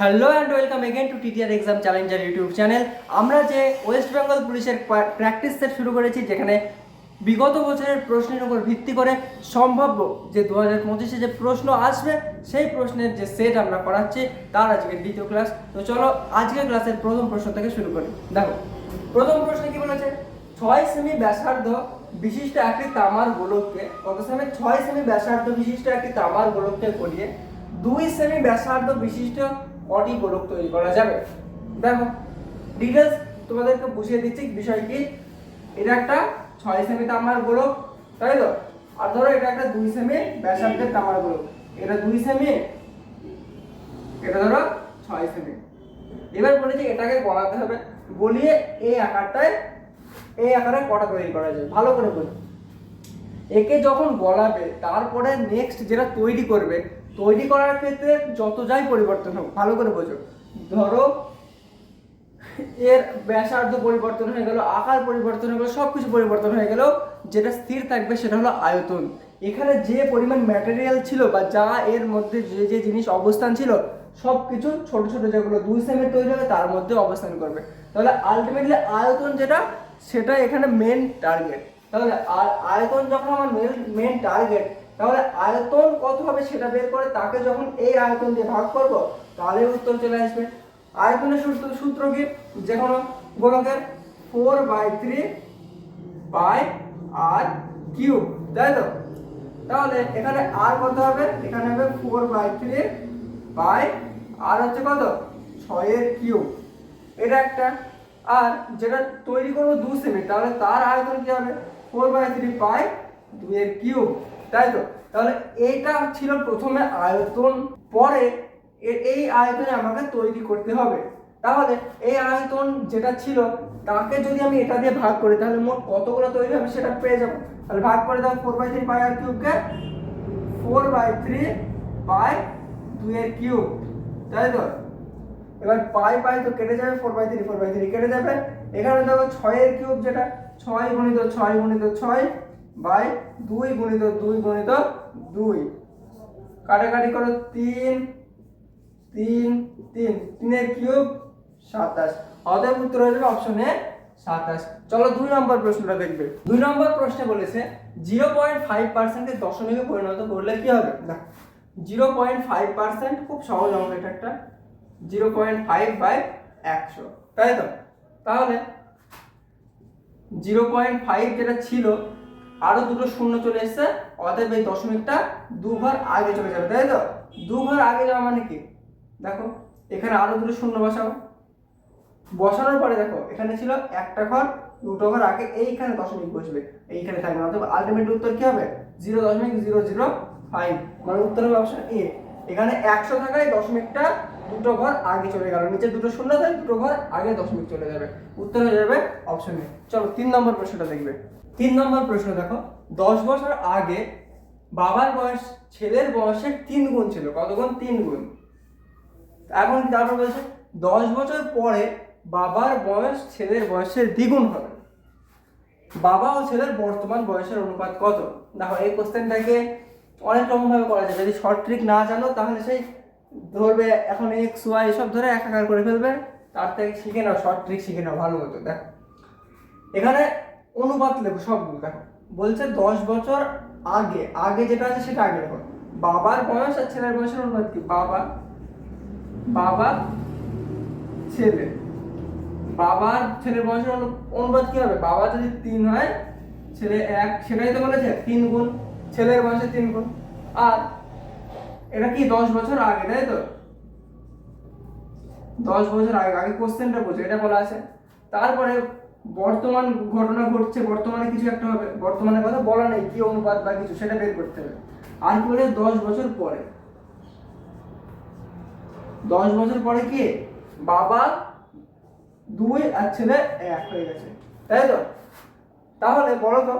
Hello and welcome again to TTR exam challenger YouTube channel আমরা যে West Bengal পুলিশের practice set শুরু করেছি, যেখানে বিগত বছরের প্রশ্নের উপর ভিত্তি করে সম্ভাব্য যে দু হাজার পঁচিশে যে প্রশ্ন আসবে, সেই প্রশ্নের যে সেট আমরা করাচ্ছি, তার আজকে দ্বিতীয় ক্লাস তো চলো, আজকের ক্লাসের প্রথম প্রশ্ন থেকে শুরু করি। দেখো, প্রথম প্রশ্নে কি বলেছে? ছয় সেমি ব্যাসার্ধ বিশিষ্ট একটি তামার গোলককে, কত সেমি ছয় সেমি ব্যাসার্ধ বিশিষ্ট একটি তামার গোলককে গড়িয়ে দুই সেমি ব্যাসার্ধ বিশিষ্ট কটি গোলক তৈরি করা যাবে। দেখো ডিটেলস তোমাদেরকে বুঝিয়ে দিচ্ছি বিষয় কি। এটা একটা ছয় সেমি তামার গোলক, তাই তো? আর ধরো এটা একটা দুই সেমি ব্যাসার্ধের তামার গোলক। এটা দুই সেমি এটা ধরো ছয় সেমি এবার বলেছি এটাকে গলাতে হবে, গলিয়ে এই আকারটায়, এই আকারে কটা তৈরি করা যায়, ভালো করে বলি। একে যখন গলাবে, তারপরে নেক্সট যেটা তৈরি করবে তৈরি করার ক্ষেত্রে যত যাই পরিবর্তন হোক, ভালো করে বোঝো। ধরো, এর ব্যাসার্ধ পরিবর্তন হয়ে গেল, আকার পরিবর্তন হয়ে গেল সব কিছু পরিবর্তন হয়ে গেল, যেটা স্থির থাকবে সেটা হলো আয়তন। এখানে যে পরিমাণ ম্যাটেরিয়াল ছিল বা যা এর মধ্যে যে যে জিনিস অবস্থান ছিল সব কিছু ছোট ছোট যেগুলো দুই সেমের তৈরি হবে, তার মধ্যে অবস্থান করবে। তাহলে আলটিমেটলি আয়তন যেটা, সেটা এখানে মেন টার্গেট তাহলে আয়তন যখন আমার মেন টার্গেট তাহলে আয়তন কত হবে সেটা বের করে তাকে যখন এই আয়তন দিয়ে ভাগ করব, তাহলে উত্তর চলে আসবে। আয়তনের সূত্র সূত্র কি? যে কোনো গোলকের four by three by r cube তাই তো? তাহলে এখানে আর কত হবে? এখানে হবে four by three by r হচ্ছে কত? ছয়ের কিউব এটা একটা। আর যেটা তৈরি করব দু সেমি, তাহলে তার আয়তন কি হবে? ফোর বাই থ্রি পাই দুইয়ের কিউব তাই তো? তাহলে এইটা ছিল প্রথমে আয়তন, পরে এই আয়তনে আমাকে তৈরি করতে হবে। তাহলে এই আয়তন যেটা ছিল, তাকে যদি আমি এটা দিয়ে ভাগ করি, তাহলে মোট কতগুলো তৈরি হবে সেটা পেয়ে যাব। তাহলে ভাগ করে দাও four by three pi r কিউবকে four by three by দুইয়ের কিউব তাই তো? এবার পাই পাই তো কেটে যাবে four by three four by three কেটে যাবে। এখানে দেখো ছয়ের কিউব যেটা, ছয় গুণিত ছয় গুণিত ছয় বাই দুই গুণিত দুই গুণিত দুই। কাটাকাটি করো তিন তিন তিন। তিনের কিউব সাতাশ। অতএব উত্তর হয়ে যাবে অপশনে সাতাশ। চলো দুই নম্বর প্রশ্নটা দেখবে। দুই নম্বর প্রশ্নে বলেছে জিরো পয়েন্ট ফাইভ পার্সেন্টের দশমিকে পরিণত করলে কি হবে? না। জিরো পয়েন্ট ফাইভ পার্সেন্ট খুব সহজ অঙ্ক এটা একটা। জিরো পয়েন্ট ফাইভ বাই একশো। তাই তো? তাহলে জিরো পয়েন্ট ফাইভ যেটা ছিল আরও দুটো শূন্য চলে এসছে, অতএব এই দশমিকটা দু ঘর আগে চলে যাবে, তাই তো? দু ঘর আগে যাওয়া মানে কি? দেখো, এখানে আরও দুটো শূন্য বসাও। বসানোর পরে দেখো, এখানে ছিল একটা ঘর, দুটো ঘর, আগে এইখানে দশমিক বসবে, এইখানে থাকবে অতএব আলটিমেট উত্তর কি হবে? জিরো দশমিক জিরো জিরো ফাইভ। মানে উত্তর হবে অপশন এ এখানে একশো থাকায় দশমিকটা দুটো ঘর আগে চলে গেল। নিচে দুটো শূন্য থাকে দুটো ঘর আগে দশমিক চলে যাবে। উত্তর হয়ে যাবে অপশন চলো, তিন নম্বর প্রশ্নটা দেখবে। তিন নম্বর প্রশ্ন দেখো, দশ বছর আগে বাবার বয়স, ছেলের বয়সের তিন গুণ ছিল। কত গুণ? তিন গুণ। এখন তারপর বলছে? দশ বছর পরে বাবার বয়স, ছেলের বয়সের দ্বিগুণ হবে। বাবা ও ছেলের বর্তমান বয়সের অনুপাত কত? দেখো, এই কোশ্চেনটাকে অনেক রকমভাবে করা যায়। যদি শর্ট ট্রিক না জানো, তাহলে সেই ধরবে এখন এক্স ওয়াই এসব ধরে একাকার করে ফেলবে। তার থেকে শিখে নাও শর্ট ট্রিক শিখে নাও, ভালো মতো। দেখো। এখানে অনুপাত লেখো সবগুলো, দেখো। বলছে দশ বছর আগে আগে যেটা আছে সেটা আগে লেখো। বাবার বয়স আর ছেলের বয়সের অনুবাদ কি? বাবা বাবা ছেলে। বাবার ছেলের বয়সের অনুবাদ কি হবে? বাবা যদি তিন হয়, ছেলে এক, সেটাই তো বলেছে, তিন গুণ, ছেলের বয়সে তিন গুণ। আর এটা কি দশ বছর আগে, তাই তো? দশ বছর আগে আগে কোশ্চেনটা বোঝো, এটা বলা আছে। তারপরে বর্তমান ঘটনা ঘটছে, বর্তমানে কিছু একটা হবে বর্তমানে কথা বলা নেই, কি অনুপাত বা কিছু সেটা বের করতে হবে। আর কি বলে, দশ বছর পরে। দশ বছর পরে কি? বাবা, দুই আর ছেলে এক হয়ে গেছে। তাই তো? তাহলে বলো তো,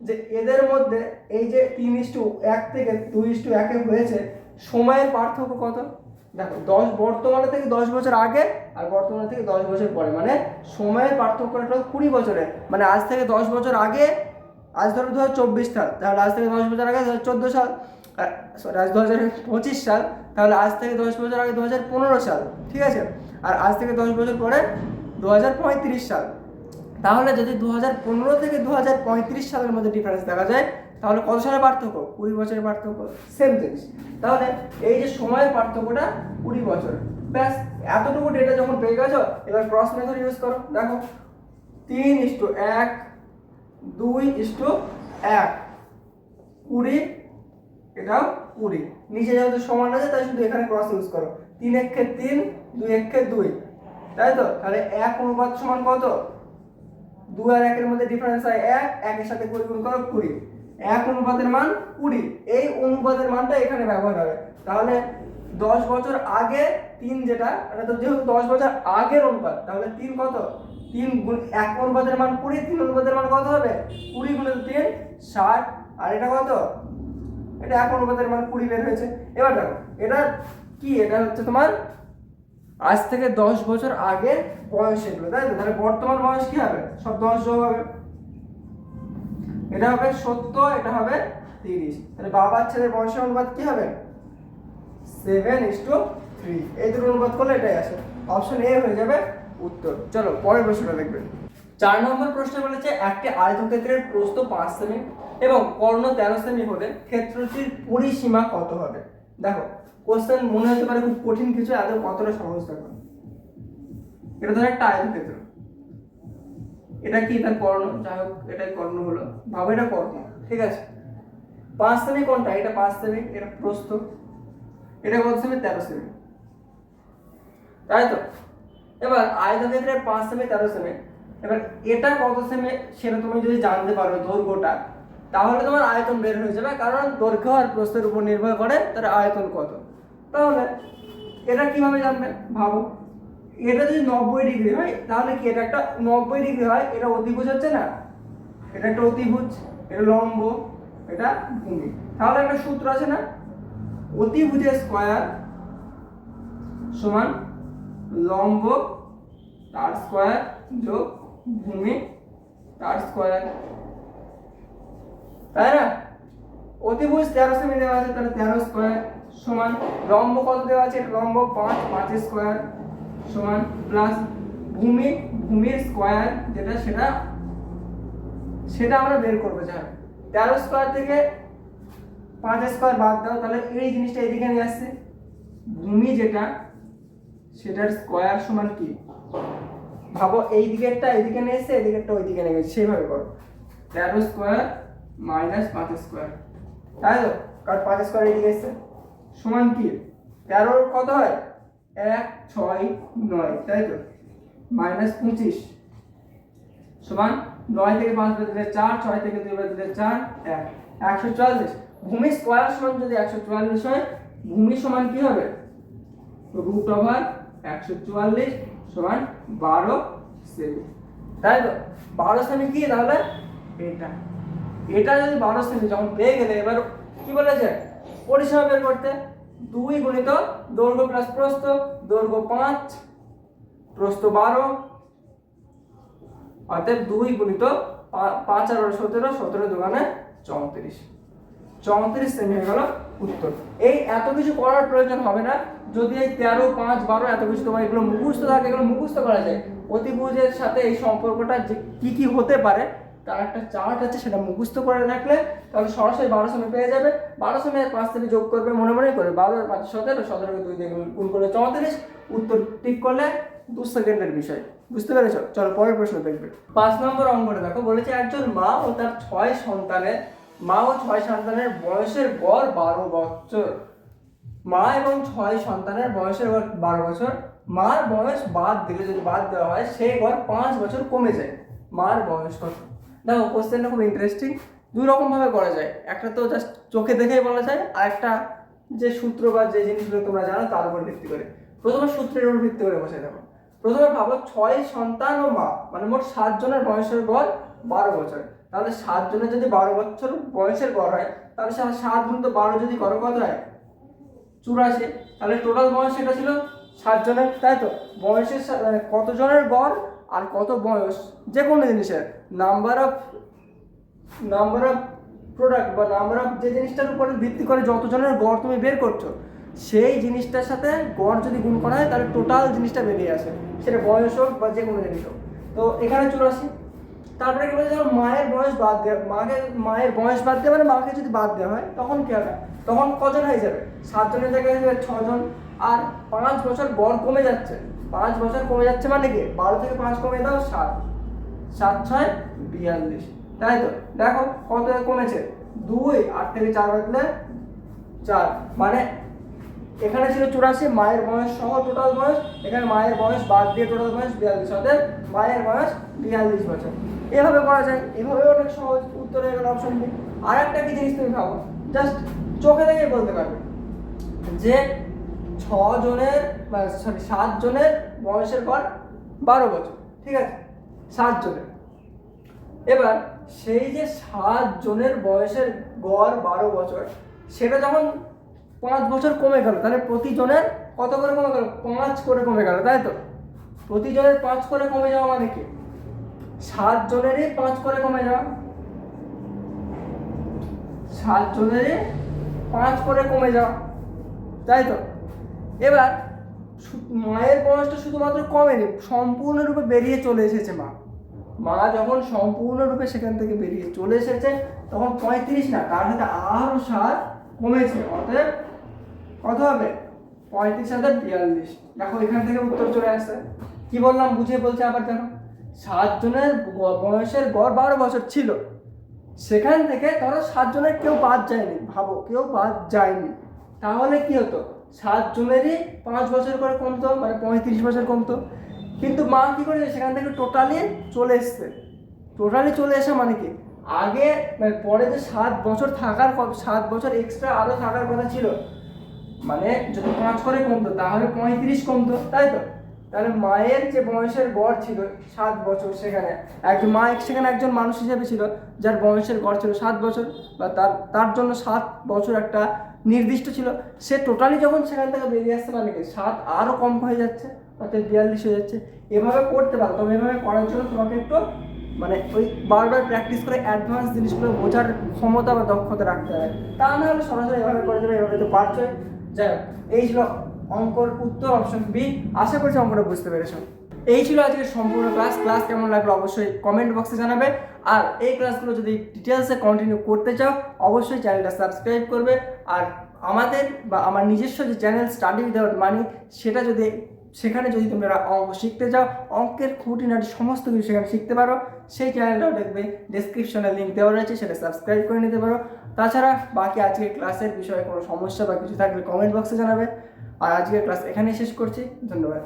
যে এদের মধ্যে এই যে তিন ইস্টু এক থেকে দুই ইস্টু একে হয়েছে, সময়ের পার্থক্য কত? দেখো, দশ, বর্তমানে থেকে দশ বছর আগে আর বর্তমানে থেকে দশ বছর পরে। মানে সময়ের পার্থক্যটা কুড়ি বছরের মানে আজ থেকে দশ বছর আগে, আজ ধরো দু হাজার চব্বিশ সাল, তাহলে আজ থেকে দশ বছর আগে দু হাজার চোদ্দ সাল সরি আজ দু হাজার পঁচিশ সাল, তাহলে আজ থেকে দশ বছর আগে দু হাজার পনেরো সাল, ঠিক আছে? আর আজ থেকে দশ বছর পরে দু হাজার পঁয়ত্রিশ সাল। তাহলে যদি দু হাজার পনেরো থেকে দু হাজার পঁয়ত্রিশ সালের মধ্যে ডিফারেন্স দেখা যায় তাহলে কত সালের পার্থক্য? কুড়ি বছরের পার্থক্য। সেম জিনিস তাহলে এই যে সময়ের পার্থক্যটা কুড়ি বছর। ব্যাস, এতটুকু ডেটা যখন পেয়ে গেছো, এবার ক্রস মেথড ইউজ করো। দেখো, তিন ইস্টু এক, দুই ইস্টু এক। কুড়ি, এটাও কুড়ি। নিচে যেহেতু সমান আছে, তাই শুধু এখানে ক্রস ইউজ করো। তিন একে তিন, দুই একে দুই। তাই তো? তাহলে এক অনুপাত সমান কত? দু আর একের মধ্যে ডিফারেন্স হয় এক, একের সাথে গুণ করো কুড়ি। এক অনুপাতের মান কুড়ি। এই অনুপাতের মানটা এখানে ব্যবহার হবে। তাহলে দশ বছর আগে তিন যেটা, এটা তো যেহেতু দশ বছর আগের অনুপাত, তাহলে তিন কত? তিন গুণ এক অনুপাতের মান কুড়ি, তিন অনুপাতের মান কত হবে? কুড়ি গুণে তিন, ষাট। আর এটা কত? এটা এক অনুপাতের মান কুড়ি বের হয়েছে। এবার দেখো, এটা কি? এটা হচ্ছে তোমার আজ থেকে দশ বছর আগে বয়স এগুলো, তাই তো? তাহলে বর্তমান বয়স কি হবে? সব দশ যোগ হবে। এটা হবে সত্য, এটা হবে তিরিশ। তাহলে বাবার ছেলের বয়সের অনুপাত কি হবে? সেভেন ইস টু থ্রি এই দুটো অনুপাত করলে এটাই আসে। অপশন এ হয়ে যাবে উত্তর। চলো, পরের প্রশ্নটা দেখবেন চার নম্বর প্রশ্ন বলেছে, একটি আয়ত আয়তক্ষেত্রের প্রস্থ পাঁচ সেমি এবং কর্ণ তেরো সেমি হলে ক্ষেত্রটির পরিসীমা কত হবে? দেখো কোশ্চেন মনে হতে পারে খুব কঠিন কিছু এত কতটা সহজ দেখো। এটা ধর একটা আয়তক্ষেত্র। এটা কি তার কর্ণ? যাই হোক, এটাই কর্ণ হলো। ভাবো, এটা কর্ণ। ঠিক আছে? পাঁচ সেমি কোনটা? এটা পাঁচ সেমি এটা প্রস্থ। এটা কত সেমি? তেরো সেমি। তাই তো? এবার আয়তক্ষেত্রে পাঁচ সেমি, তেরো সেমি। এবার এটা কত সেমি সেটা তুমি যদি জানতে পারো দৈর্ঘ্যটা, তাহলে তোমার আয়তন বের হয়ে যাবে, কারণ দৈর্ঘ্য আর প্রস্থের উপর নির্ভর করে তার আয়তন কত। তাহলে এটা কীভাবে জানবে? ভাবো। এটা যদি নব্বই ডিগ্রি হয়, তাহলে কি এটা একটা নব্বই ডিগ্রি হয়? এটা অতিভুজ হচ্ছে না? এটা একটা অতিভুজ, এটা লম্ব, এটা ভূমি। তাহলে একটা সূত্র আছে না? অতিভুজের স্কোয়ার সমান লম্ব, তার স্কয়ার যোগ ভূমি, তার স্কয়ার। তাই না? অতিভুজ তেরো সেমি দেওয়া আছে, তাহলে তেরো স্কোয়ার সমান লম্ব কত দেওয়া আছে? লম্ব পাঁচ, পাঁচের স্কোয়ার। সমান প্লাস ভূমি, ভূমির স্কোয়ার যেটা সেটা সেটা আমরা বের করব যা তেরো স্কোয়ার থেকে পাঁচ স্কোয়ার বাদ দাও, তাহলে এই জিনিসটা এদিকে নিয়ে আসছে। ভূমি যেটা, সেটার স্কোয়ার সমান কি? ভাবো এই দিকেরটা এদিকে নিয়ে এসছে এদিকেরটা ওই দিকে নিয়ে গেছে, সেইভাবে করো। তেরো স্কোয়ার মাইনাস পাঁচ স্কোয়ার তাই তো? কারণ পাঁচ স্কোয়ার এদিকে এসছে। সমান কি? তেরোর কত হয়? এক ছয় নয়, তাই তো? মাইনাস পঁচিশ। সমান নয় থেকে পাঁচ দিলে চার, ছয় থেকে দুই বাদ দিলে চার, এক। একশো চুয়াল্লিশ। ভূমি স্কোয়ার সমান যদি একশো চুয়াল্লিশ হয়, ভূমি সমান কি হবে? রুট ওভার একশো চুয়াল্লিশ সমান বারো সেমি তাই তো? বারো সেমি কি তাহলে? এটা। এটা যদি বারো সেমি যখন পেয়ে গেলে, এবার কি বলেছে? পরিসীমা বের করতে। দুই গুণিত দৈর্ঘ্য প্লাস প্রস্থ। দৈর্ঘ্য পাঁচ, প্রস্থ বারো অর্থাৎ দুই গুণিত পাঁচ আর সতেরো সতেরো দোকানে চৌত্রিশ। চৌত্রিশ সেমি হয়ে গেল উত্তর। এই এত কিছু করার প্রয়োজন হবে না। যদি এই তেরো, পাঁচ, বারো এত কিছু তোমার এগুলো মুখস্থ থাকে, এগুলো মুখস্থ করা যায় অতিভুজের সাথে এই সম্পর্কটা যে কি কি হতে পারে তার একটা চার্ট আছে, সেটা মুখস্থ করে রাখলে তাহলে সরাসরি বারো সেমি পেয়ে যাবে। বারো সেমি আর পাঁচ থেকে যোগ করবে, মনে মনে করে, বারো, পাঁচ, সতেরো, সতেরোকে দুই দিয়ে গুণ করে চৌত্রিশ। উত্তর ঠিক করলে দু সেকেন্ডের বিষয়, বুঝতে পেরেছ? চলো পরের প্রশ্ন দেখবে। পাঁচ নম্বর অঙ্কটা দেখো, বলেছে একজন মা ও তার ছয় সন্তানের, মা ও ছয় সন্তানের বয়সের গড় বারো বছর। মা এবং ছয় সন্তানের বয়সের গড় বারো বছর, মার বয়স বাদ দিলে যদি বাদ দেওয়া হয়, সেই গড় পাঁচ বছর কমে যায়। মার বয়স কত? দেখো কোশ্চেনটা খুব ইন্টারেস্টিং দু রকম ভাবে করা যায়। একটা তো জাস্ট চোখে দেখেই বলা যায়, আর একটা যে সূত্র বা যে জিনিসগুলো তোমরা জানো, তার উপর ভিত্তি করে। প্রথমে সূত্রের উপর ভিত্তি করে বসে দেখো প্রথমে ভাবো, ছয় সন্তান ও মা মানে মোট সাত জনের বয়সের গড় বারো বছর। তাহলে সাত জনের যদি বারো বছর বয়সের গড় হয়, তাহলে সাত গুণ তো বারো যদি করো, কত হয়? চুরাশি। তাহলে টোটাল বয়স সেটা ছিল সাত জনের, তাই তো? বয়সের মানে কত জনের গড়? আর কত বয়স? যে কোনো জিনিসের। Number of number of product বা নাম্বার অফ যে জিনিসটার উপরে ভিত্তি করে যতজনের গড় তুমি বের করছ, সেই জিনিসটার সাথে গড় যদি গুণ করা হয়, তাহলে টোটাল জিনিসটা বেরিয়ে আসে। সেটা বয়স হোক বা যে কোনো জিনিস হোক। তো এখানে চলে আসি। তারপরে কি বলছে মায়ের বয়স বাদ দেওয়া, মাকে, মায়ের বয়স বাদ দেওয়া মানে মাকে যদি বাদ দেওয়া হয়, তখন কি হবে? তখন কজন হয়ে যাবে? সাতজনের জায়গায় হয়ে যাবে ছজন। আর পাঁচ বছর গড় কমে যাচ্ছে। পাঁচ বছর কমে যাচ্ছে মানে কি? বারো থেকে পাঁচ কমে দাও, সাত। সাত, ছয়, বিয়াল্লিশ। তাই তো? দেখো কত কমেছে। দুই, আট থেকে চার বাদলে চার। মানে এখানে ছিল চুরাশি, মায়ের বয়স সহ টোটাল বয়স। এখানে মায়ের বয়স বাদ দিয়ে টোটাল বয়স বিয়াল্লিশ। অর্থাৎ মায়ের বয়স বিয়াল্লিশ বছর। এভাবে করা যায়। এভাবে অনেক সহজ উত্তর হয়ে গেল অপশন বি আর একটা কি জিনিস তুমি ভাবো? জাস্ট চোখে দেখে বলতে পারবে যে জনের সরি সাত জনের বয়সের পর বারো বছর, ঠিক আছে? সাত জনের এবার সেই যে সাত জনের বয়সের গড় বারো বছর, সেটা যখন পাঁচ বছর কমে গেল, তাহলে প্রতিজনের কত করে কমে গেল? পাঁচ করে কমে গেল, তাই তো? প্রতিজনের পাঁচ করে কমে যাওয়া মানে কি? সাত পাঁচ করে কমে যাওয়া। সাত জনেরই পাঁচ করে কমে যাওয়া, তাই তো? এবার মায়ের বয়সটা শুধুমাত্র কমেনি, সম্পূর্ণরূপে বেরিয়ে চলে এসেছে মা। মা যখন সম্পূর্ণরূপে সেখান থেকে বেরিয়ে চলে এসেছে, তখন পঁয়ত্রিশ না, তার সাথে আরও সাত কমেছে, অতএব কত হবে? পঁয়ত্রিশ হাজার বিয়াল্লিশ। দেখো, এখান থেকে উত্তর চলে আসছে কি বললাম, বুঝিয়ে বলছে আবার দেখো। সাতজনের বয়সের গড় বারো বছর ছিল। সেখান থেকে ধরো সাতজনের কেউ বাদ যায়নি, ভাবো, কেউ বাদ যায়নি। তাহলে কি হতো? সাতজনেরই পাঁচ বছর করে কমতো মানে পঁয়ত্রিশ বছর কমতো। কিন্তু মা কি করে সেখান থেকে টোটালি চলে এসছে। টোটালি চলে আসা মানে কি? আগে মানে পরে যে সাত বছর থাকার সাত বছর এক্সট্রা আরও থাকার কথা ছিল মানে যদি পাঁচ করে কমতো, তাহলে পঁয়ত্রিশ কমতো, তাই তো? তাহলে মায়ের যে বয়সের গড় ছিল সাত বছর সেখানে একজন মা সেখানে একজন মানুষ হিসেবে ছিল, যার বয়সের গড় ছিল সাত বছর, বা তার তার জন্য সাত বছর একটা নির্দিষ্ট ছিল। সে টোটালি যখন সেখান থেকে বেরিয়ে আসতে পারে কি? সাত আরও কম হয়ে যাচ্ছে, অর্থাৎ বিয়াল্লিশ হয়ে যাচ্ছে। এভাবে করতে পারো, তবে এভাবে করার জন্য তোমাকে একটু মানে ওই বারবার প্র্যাকটিস করে অ্যাডভান্স জিনিসগুলো বোঝার ক্ষমতা বা দক্ষতা রাখতে হবে। তা না হলে সরাসরি এভাবে করে দেবে, এভাবে তো পারছোই। যাই হোক, এই ছিল অঙ্কর উত্তর অপশন বি আশা করছি অঙ্কটা বুঝতে পেরেছ। এই ছিল আজকের সম্পূর্ণ ক্লাস ক্লাস কেমন লাগল অবশ্যই কমেন্ট বক্সে জানাবে। আর এই ক্লাসগুলো যদি ডিটেলসে কন্টিনিউ করতে চাও, অবশ্যই চ্যানেলটা সাবস্ক্রাইব করবে। আর আমাদের বা আমার নিজস্ব যে চ্যানেল স্টাডি উইদাউট মানি সেটা যদি সেখানে যদি তোমরা অঙ্ক শিখতে চাও, অঙ্কের খুঁটিনাটি সমস্ত কিছু সেখানে শিখতে পারো, সেই চ্যানেলটাও দেখবে। ডিসক্রিপশনে লিঙ্ক দেওয়া রয়েছে, সেটা সাবস্ক্রাইব করে নিতে পারো। তাছাড়া বাকি আজকের ক্লাসের বিষয়ে কোনো সমস্যা বা কিছু থাকলে কমেন্ট বক্সে জানাবে। আর আজকের ক্লাস এখানেই শেষ করছি। ধন্যবাদ।